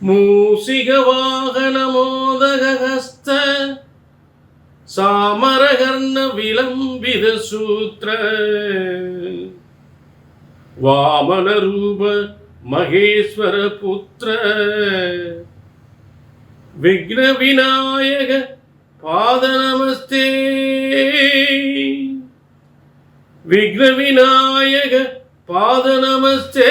மூசிகவாகனமோதகஸ்த சாமரகர்ண விளம்பித சூத்திர வாமன ரூப மகேஸ்வர புத்திர விக்ன விநாயக பாத நமஸ்தே விக்ன விநாயக பாத நமஸ்தே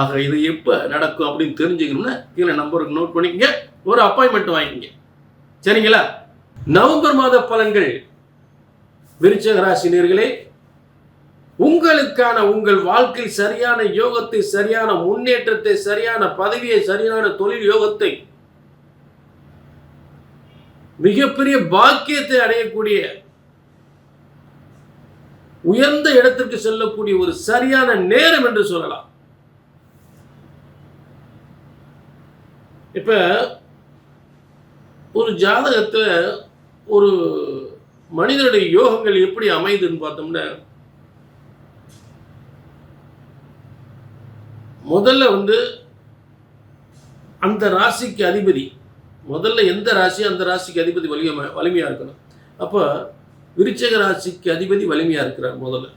ஆக இது எப்போ நடக்கும் அப்படின்னு தெரிஞ்சுக்கணும்னா கீழே நம்பருக்கு நோட் பண்ணிக்கங்க. ஒரு அப்பாயின்மெண்ட் வாங்கிக்கங்க. சரிங்களா? நவம்பர் மாத பலன்கள். விருச்சக ராசினியர்களே உங்களுக்கான உங்கள் வாழ்க்கை சரியான யோகத்தை சரியான முன்னேற்றத்தை சரியான பதவியை சரியான தொழில் யோகத்தை மிகப்பெரிய பாக்கியத்தை அடையக்கூடிய உயர்ந்த இடத்திற்கு செல்லக்கூடிய ஒரு சரியான நேரம் என்று சொல்லலாம். இப்ப ஒரு ஜாதகத்துல ஒரு மனிதனுடைய யோகங்கள் எப்படி அமையுதுன்னு பார்த்தோம்னா முதல்ல வந்து அந்த ராசிக்கு அதிபதி முதல்ல எந்த ராசி அந்த ராசிக்கு அதிபதி வலிமை வலிமையாக இருக்கணும்? அப்போ விருச்சக ராசிக்கு அதிபதி வலிமையாக இருக்கிறார் முதல்ல.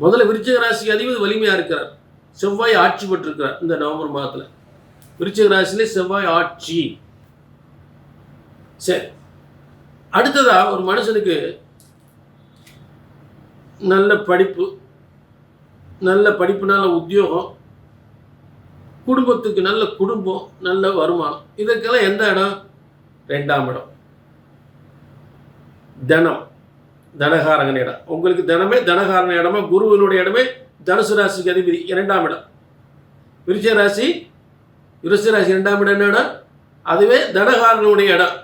முதல்ல விருச்சக ராசிக்கு அதிபதி வலிமையாக இருக்கிறார். செவ்வாய் ஆட்சி பெற்றிருக்கிறார் இந்த நவம்பர் மாதத்தில். விருச்சிக ராசியிலே செவ்வாய் ஆட்சி. சரி. அடுத்ததா ஒரு மனுஷனுக்கு நல்ல படிப்பு நல்ல படிப்புனால உத்தியோகம் குடும்பத்துக்கு நல்ல குடும்பம் நல்ல வருமானம். இதுக்கெல்லாம் எந்த இடம்? ரெண்டாம் இடம். தனம். தனகாரகன் இடம். உங்களுக்கு தனமே தனகாரன இடமா குருவினுடைய இடமே தனுசு ராசிக்கு அதிபதி. இரண்டாம் இடம். விருச்ச ராசி விருச்சிக ரெண்டாம் இரண்டாம் இடம் என்ன இடம் அதுவே தனகாரனுடைய இடம்.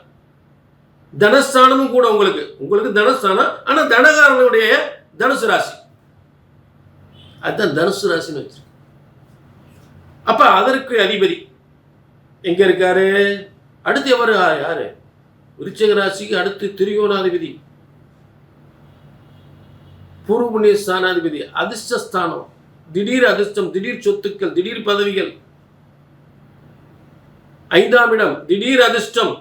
தனஸ்தானமும் கூட உங்களுக்கு. உங்களுக்கு தனஸ்தானம் ஆனால் தனகாரனுடைய தனுசு ராசி. அதுதான் தனுசு ராசின்னு வச்சு அப்போ அதற்கு அதிபதி. எங்கே இருக்காரு? அடுத்து எவர்? யாரு? விருச்சக ராசிக்கு அடுத்து திரிகோணாதிபதி. பூர்வ புண்ணிய ஸ்தானாதிபதி. அதிர்ஷ்டஸ்தானம். திடீர் அதிர்ஷ்டம் திடீர் சொத்துக்கள் திடீர் பதவிகள். ஐந்தாம் இடம் திடீர் அதிர்ஷ்டம்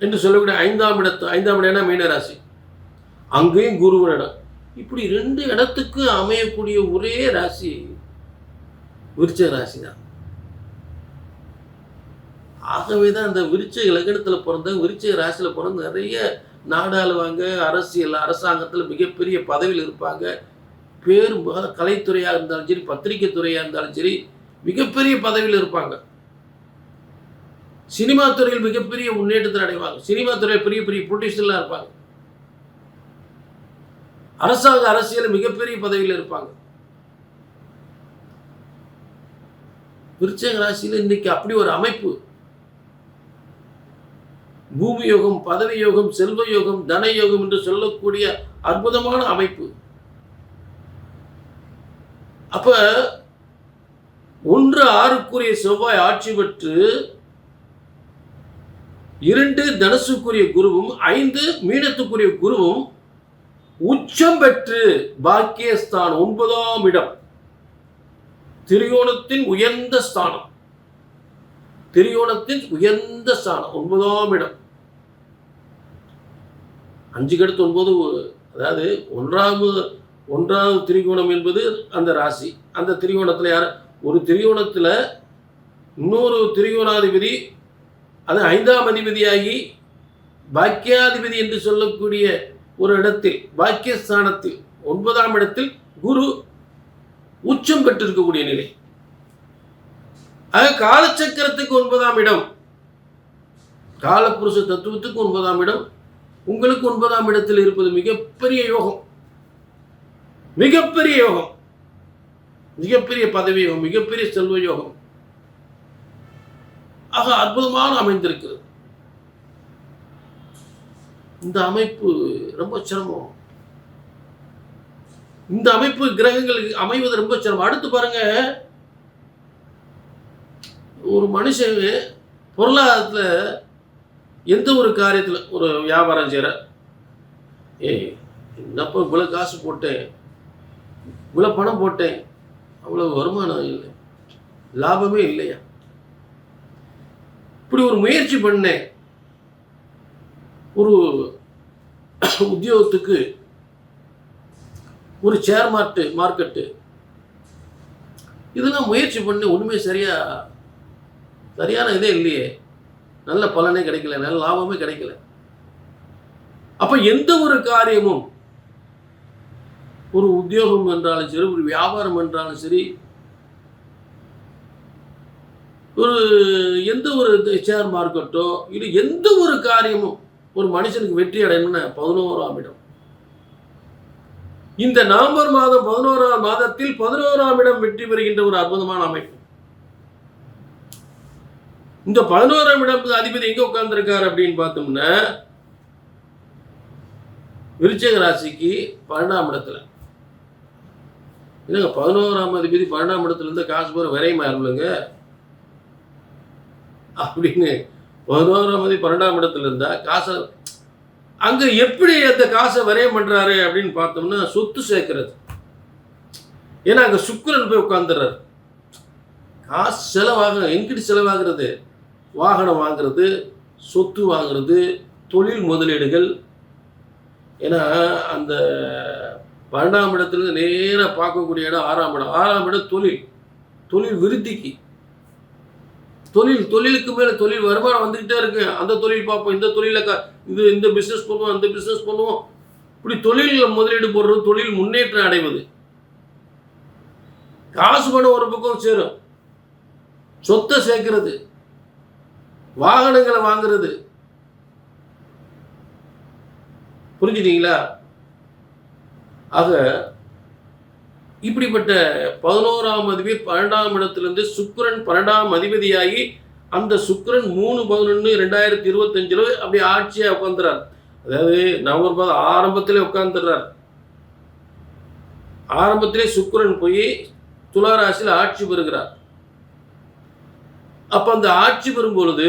என்று சொல்லக்கூடிய ஐந்தாம் இடத்து ஐந்தாம் இடம்னா மீனராசி. அங்கேயும் குருவின் இடம். இப்படி ரெண்டு இடத்துக்கு அமையக்கூடிய ஒரே ராசி விருச்ச ராசி தான் ஆகவே தான் அந்த விருச்ச லக்னத்தில் பிறந்த விருச்ச ராசியில் பிறந்த நிறைய நாடாளுவாங்க அரசியல் அரசாங்கத்தில் மிகப்பெரிய பதவியில் இருப்பாங்க. பேரும் கலைத்துறையாக இருந்தாலும் சரி பத்திரிகை துறையாக இருந்தாலும் சரி மிகப்பெரிய பதவியில் இருப்பாங்க. சினிமா துறையில் மிகப்பெரிய முன்னேற்றத்தை அடைவாங்க. சினிமா துறையில் பெரிய பெரிய ப்ரொடியூசர்லாம் இருப்பாங்க. அரசாங்க அரசியல் மிகப்பெரிய பதவியில் இருப்பாங்க. விருச்சக ராசியில் இன்னைக்கு அப்படி ஒரு அமைப்பு. பூமி யோகம் பதவி யோகம் செல்வ யோகம் தன யோகம் என்று சொல்லக்கூடிய அற்புதமான அமைப்பு. அப்ப ஒன்று ஆறுக்குரிய செவ்வாய் ஆட்சி பெற்று இரண்டு தனுசுக்குரிய குருவும் ஐந்து மீனத்துக்குரிய குருவும் உச்சம் பெற்று பாக்கியஸ்தான் ஒன்பதாம் இடம். திரியோணத்தின் உயர்ந்த ஸ்தானம். திரியோணத்தின் உயர்ந்த ஸ்தானம் ஒன்பதாம் இடம். அஞ்சுக்கு அடுத்து ஒன்பது அதாவது ஒன்றாவது ஒன்றாவது திரிகோணம் என்பது அந்த ராசி. அந்த திரிகோணத்தில் யார்? ஒரு திரிகோணத்தில் இன்னொரு திரிகோணாதிபதி அது ஐந்தாம் அதிபதியாகி பாக்கியாதிபதி என்று சொல்லக்கூடிய ஒரு இடத்தில் பாக்கியஸ்தானத்தில் ஒன்பதாம் இடத்தில் குரு உச்சம் பெற்றிருக்கக்கூடிய நிலை. ஆக காலச்சக்கரத்துக்கு ஒன்பதாம் இடம் காலப்புருஷ தத்துவத்துக்கு ஒன்பதாம் இடம் உங்களுக்கு ஒன்பதாம் இடத்தில் இருப்பது மிகப்பெரிய யோகம். மிகப்பெரிய யோகம். மிகப்பெரிய பதவி யோகம் மிகப்பெரிய செல்வ யோகம். ஆக அற்புதமான அமைந்திருக்கிறது. இந்த அமைப்பு ரொம்ப சிரமம். இந்த அமைப்பு கிரகங்களுக்கு அமைவது ரொம்ப சிரமம். அடுத்து பாருங்க. ஒரு மனுஷன் பொருளாதாரத்தில் எந்த ஒரு காரியத்தில் ஒரு வியாபாரம் செய்கிற ஏய் என்னப்போ இவ்வளோ காசு போட்டேன் இவ்வளோ பணம் போட்டேன் அவ்வளோ வருமானம் இல்லை லாபமே இல்லையா? இப்படி ஒரு முயற்சி பண்ணேன். ஒரு உத்தியோகத்துக்கு ஒரு ஷேர் மார்ட்டு மார்க்கெட்டு இதெல்லாம் முயற்சி பண்ணி ஒன்றுமே சரியா சரியான இதே இல்லையே. நல்ல பலனே கிடைக்கல நல்ல லாபமே கிடைக்கல. அப்ப எந்த ஒரு காரியமும் ஒரு உத்தியோகம் என்றாலும் சரி ஒரு வியாபாரம் என்றாலும் சரி ஒரு எந்த ஒரு ஷேர் மார்க்கெட்டோ இது எந்த ஒரு காரியமும் ஒரு மனுஷனுக்கு வெற்றி அடையணும்னு பதினோராம் இடம். இந்த நவம்பர் மாதம் பதினோராம் மாதத்தில் பதினோராம் இடம் வெற்றி பெறுகின்ற ஒரு அற்புதமான அமைப்பு. இந்த பதினோராம் இடம் அதிபதி எங்க உட்கார்ந்துருக்காரு அப்படின்னு பார்த்தோம்னா விருச்சக ராசிக்கு பன்னெண்டாம் இடத்துல. என்னங்க பதினோராம் அதிபதி பன்னெண்டாம் இடத்துல இருந்து காசு போற விரைமா இல்லைங்க அப்படின்னு பதினோராம் மதி பன்னெண்டாம் இடத்துல இருந்தால் காசை அங்கே எப்படி அந்த காசை வரையம் பண்ணுறாரு அப்படின்னு பார்த்தோம்னா சொத்து சேர்க்கறது. ஏன்னா அங்கே சுக்கரன் போய் உட்காந்துடுறாரு காசு செலவாக எங்கிட்டு செலவாகிறது. வாகனம் வாங்குறது சொத்து வாங்குறது தொழில் முதலீடுகள். ஏன்னா அந்த பன்னெண்டாம் இடத்துலேருந்து நேராக பார்க்கக்கூடிய இடம் ஆறாம் இடம். ஆறாம் இடம் தொழில். தொழில் விருத்திக்கு. தொழில் தொழிலுக்கு மேலே தொழில் வருமானம் வந்துக்கிட்டே இருக்கு. அந்த தொழில் பார்ப்போம். இந்த தொழில க இது இந்த பிஸ்னஸ் பண்ணுவோம் அந்த பிஸ்னஸ் பண்ணுவோம். இப்படி தொழிலில் முதலீடு போடுறது தொழில் முன்னேற்றம் அடைவது. காசு பணம் ஒரு பக்கம் சேரும். சொத்தை சேர்க்கிறது. வாகனங்களை வாங்குறது. புரிஞ்சுட்டீங்களா? ஆக இப்படிப்பட்ட பதினோராம் அதிபதி பன்னெண்டாம் இடத்திலிருந்து சுக்கரன் பன்னெண்டாம் அதிபதியாகி அந்த சுக்கரன் மூணு பதினொன்று ரெண்டாயிரத்தி இருபத்தஞ்சில் அப்படி ஆட்சியாக உட்காந்துறார் அதாவது நவம்பர் மாதம் ஆரம்பத்திலே உட்காந்துடுறார் ஆரம்பத்திலே சுக்கரன் போய் துளாராசியில் ஆட்சி பெறுகிறார். அப்போ அந்த ஆட்சி பெறும் பொழுது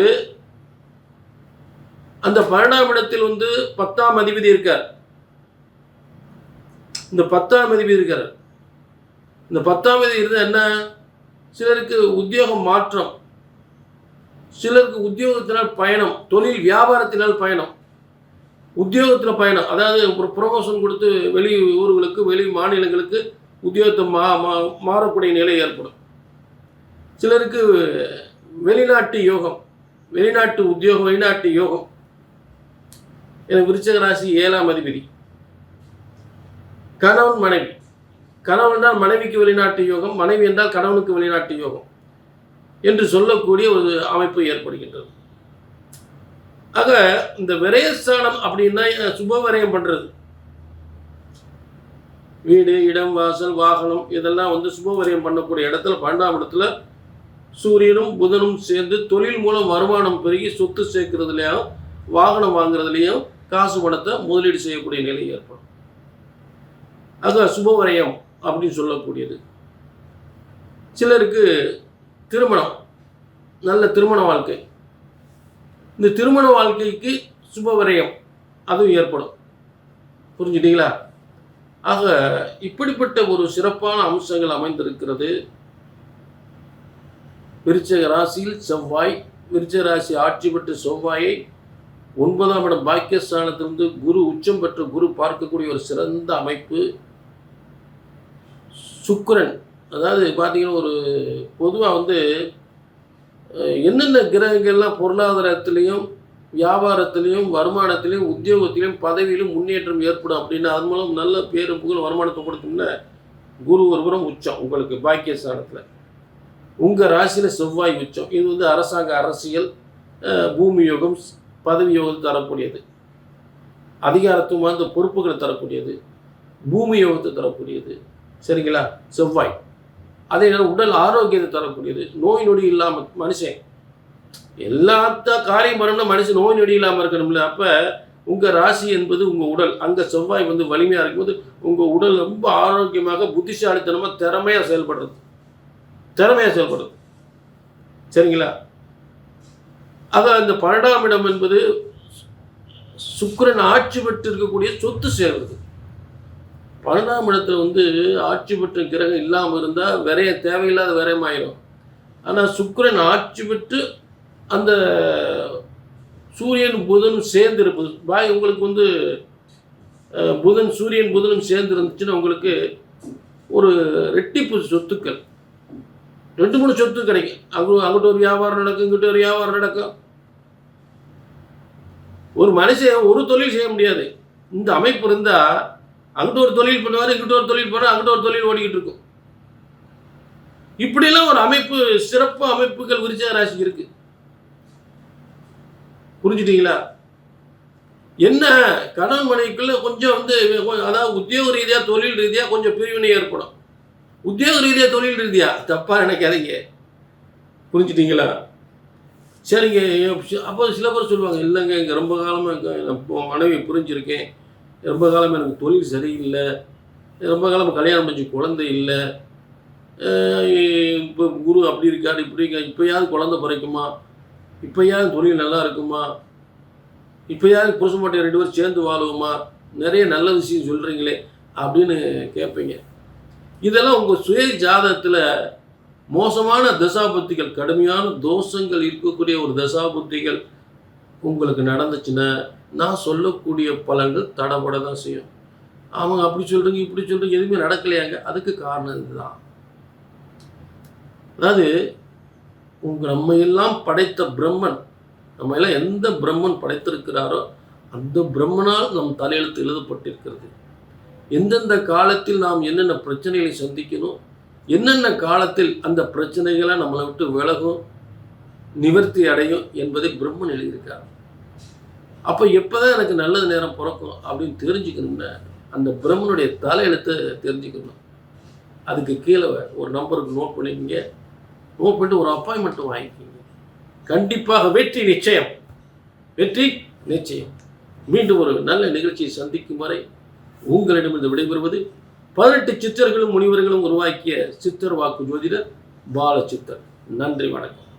அந்த பன்னெண்டாம் இடத்தில் வந்து பத்தாம் அதிபதி இருக்கார். இந்த பத்தாம் அதிபதி இருக்கார். இந்த பத்தாம் தேதி இருந்தால் என்ன? சிலருக்கு உத்தியோகம் மாற்றம். சிலருக்கு உத்தியோகத்தினால் பயணம் தொழில் வியாபாரத்தினால் பயணம். உத்தியோகத்தில் பயணம். அதாவது ஒரு ப்ரொமோஷன் கொடுத்து வெளி ஊர்களுக்கு வெளி மாநிலங்களுக்கு உத்தியோகத்தை மா மா- மாறக்கூடிய நிலை ஏற்படும். சிலருக்கு வெளிநாட்டு யோகம் வெளிநாட்டு உத்தியோகம் வெளிநாட்டு யோகம். எனக்கு விருச்சக ராசி ஏழாம் அதிபதி. கணவன் மனைவி. கணவன் என்றால் மனைவிக்கு வெளிநாட்டு யோகம் மனைவி என்றால் கணவனுக்கு வெளிநாட்டு யோகம் என்று சொல்லக்கூடிய ஒரு அமைப்பு ஏற்படுகின்றது. ஆக இந்த விரயஸ்தானம் அப்படின்னா சுப விரயம் பண்ணுறது வீடு இடம் வாசல் வாகனம் இதெல்லாம் வந்து சுப விரயம் பண்ணக்கூடிய இடத்துல பன்னெண்டாம் இடத்துல சூரியனும் புதனும் சேர்ந்து தொழில் மூலம் வருமானம் பெருகி சொத்து சேர்க்கறதுலையும் வாகனம் வாங்குறதுலையும் காசு பணத்தை முதலீடு செய்யக்கூடிய நிலை ஏற்படும். ஆக சுபவரயம் அப்படின்னு சொல்லக்கூடியது. சிலருக்கு திருமணம் நல்ல திருமண வாழ்க்கை. இந்த திருமண வாழ்க்கைக்கு சுபவரயம் அதுவும் ஏற்படும். புரிஞ்சுட்டீங்களா? ஆக இப்படிப்பட்ட ஒரு சிறப்பான அம்சங்கள் அமைந்திருக்கிறது. விருச்சக ராசியில் செவ்வாய் விருச்சக ராசி ஆட்சி பெற்ற செவ்வாயை ஒன்பதாம் இடம் பாக்கியஸ்தானத்திலிருந்து குரு உச்சம் பெற்ற குரு பார்க்கக்கூடிய ஒரு சிறந்த அமைப்பு. சுக்கரன். அதாவது பார்த்தீங்கன்னா ஒரு பொதுவாக வந்து என்னென்ன கிரகங்கள்லாம் பொருளாதாரத்துலேயும் வியாபாரத்திலையும் வருமானத்திலையும் உத்தியோகத்திலையும் பதவியிலும் முன்னேற்றம் ஏற்படும் அப்படின்னு அது மூலம் நல்ல பேரு புகழ் வருமானத்தை கொடுத்தோம்னா குரு ஒருபுறம் உச்சம் உங்களுக்கு பாக்கியஸ்தானத்தில். உங்கள் ராசியில் செவ்வாய் உச்சம். இது வந்து அரசாங்க அரசியல் பூமி யோகம் பதவி யோகத்தை தரக்கூடியது. அதிகாரத்துவம் வாய்ந்த பொறுப்புகளை தரக்கூடியது. பூமி யோகத்தை தரக்கூடியது. சரிங்களா? செவ்வாய். அதே நேரம் உடல் ஆரோக்கியத்தை தரக்கூடியது. நோய் நொடி இல்லாமல் மனுஷன். எல்லாத்த காரியம் பண்ணணும்னா மனுஷன் நோய் நொடி இல்லாமல் இருக்கணும்ல. அப்போ உங்கள் ராசி என்பது உங்கள் உடல். அங்கே செவ்வாய் வந்து வலிமையாக இருக்கும்போது உங்கள் உடல் ரொம்ப ஆரோக்கியமாக புத்திசாலித்தனமாக திறமையாக செயல்படுறது. திறமையாக செயல்படுறது. சரிங்களா? ஆக இந்த பன்னெண்டாம் இடம் என்பது சுக்கரன் ஆட்சி பெற்று இருக்கக்கூடிய சொத்து சேர்வது. பன்னெண்டாம் இடத்துல வந்து ஆட்சி பெற்ற கிரகம் இல்லாமல் இருந்தால் விரைய தேவையில்லாத விரயமாயிரும். ஆனால் சுக்கரன் ஆட்சி பெற்று அந்த சூரியன் புதனும் சேர்ந்து இருப்பது பாய் உங்களுக்கு வந்து புதன் சூரியன் புதனும் சேர்ந்து இருந்துச்சுன்னா உங்களுக்கு ஒரு ரெட்டிப்பு சொத்துக்கள். ரெண்டு மூணு சொத்து கிடைக்கும். அங்கே அங்கிட்ட ஒரு வியாபாரம் நடக்கும் இங்கிட்ட ஒரு வியாபாரம் நடக்கும். ஒரு மனுஷன் ஒரு தொழில் செய்ய முடியாது. இந்த அமைப்பு இருந்தால் அங்கிட்ட ஒரு தொழில் பண்ணுவார் இங்கிட்ட ஒரு தொழில் பண்ணுவார் அங்கிட்ட ஒரு தொழில் ஓடிக்கிட்டு இருக்கும். இப்படிலாம் ஒரு அமைப்பு சிறப்பு அமைப்புகள் விருச்சிக ராசிக்கு இருக்கு. புரிஞ்சுட்டீங்களா? என்ன கணவன் மனைவிக்குள்ள கொஞ்சம் வந்து அதாவது உத்தியோக ரீதியாக தொழில் ரீதியாக கொஞ்சம் பிரிவினை ஏற்படும். உத்தியோக ரீதியாக தொழில் ரீதியாக தப்பாக நினைக்காதீங்க. புரிஞ்சுட்டீங்களா? சரிங்க அப்போ சில பேர் சொல்லுவாங்க இல்லைங்க இங்கே ரொம்ப காலமாக மனைவி புரிஞ்சிருக்கேன். ரொம்ப காலம் எனக்கு தொழில் சரியில்லை. ரொம்ப காலம் கல்யாணம் பண்ணி குழந்தை இல்லை. இப்போ குரு அப்படி இருக்காரு இப்படி இருக்கா இப்போயாவது குழந்தை பிறக்குமா? இப்போயாவது தொழில் நல்லா இருக்குமா? இப்போயாவது புருஷன் மாட்டை ரெண்டு பேரும் சேர்ந்து வாழுவோமா? நிறைய நல்ல விஷயம் சொல்கிறீங்களே அப்படின்னு கேட்பீங்க இதெல்லாம் உங்கள் சுய ஜாதகத்தில் மோசமான தசாபுத்திகள் கடுமையான தோஷங்கள் இருக்கக்கூடிய ஒரு தசாபுத்திகள் உங்களுக்கு நடந்துச்சுன்னா நான் சொல்லக்கூடிய பலன்கள் தடபட தான் செய்யும். அவங்க அப்படி சொல்கிறீங்க இப்படி சொல்கிறீங்க எதுவுமே நடக்கலையாங்க. அதுக்கு காரணம் இதுதான். அதாவது உங்க நம்ம எல்லாம் படைத்த பிரம்மன் நம்ம எல்லாம் எந்த பிரம்மன் படைத்திருக்கிறாரோ அந்த பிரம்மனால் நம் தலையெழுத்து எழுதப்பட்டிருக்கிறது. எந்தெந்த காலத்தில் நாம் என்னென்ன பிரச்சனைகளை சந்திக்கணும் என்னென்ன காலத்தில் அந்த பிரச்சனைகளை நம்மளை விட்டு விலகும் நிவர்த்தி அடையும் என்பதை பிரம்மன் எழுதியிருக்கார் அப்போ எப்போதான் எனக்கு நல்லது நேரம் பிறக்கும் அப்படின்னு தெரிஞ்சுக்கணும்னா அந்த பிரம்மனுடைய தலையெழுத்தை தெரிஞ்சுக்கணும். அதுக்கு கீழே ஒரு நம்பருக்கு நோட் பண்ணிக்கிங்க. நோட் பண்ணிட்டு ஒரு அப்பாயின்மெண்ட் வாங்கிக்கிங்க. கண்டிப்பாக வெற்றி நிச்சயம். வெற்றி நிச்சயம். மீண்டும் ஒரு நல்ல நிகழ்ச்சியை சந்திக்கும் வரை உங்களிடமிருந்து விடைபெறுவது பதினெட்டு சித்தர்களும் முனிவர்களும் உருவாக்கிய சித்தர் வாக்கு ஜோதிடர் பால சித்தர் நன்றி வணக்கம்.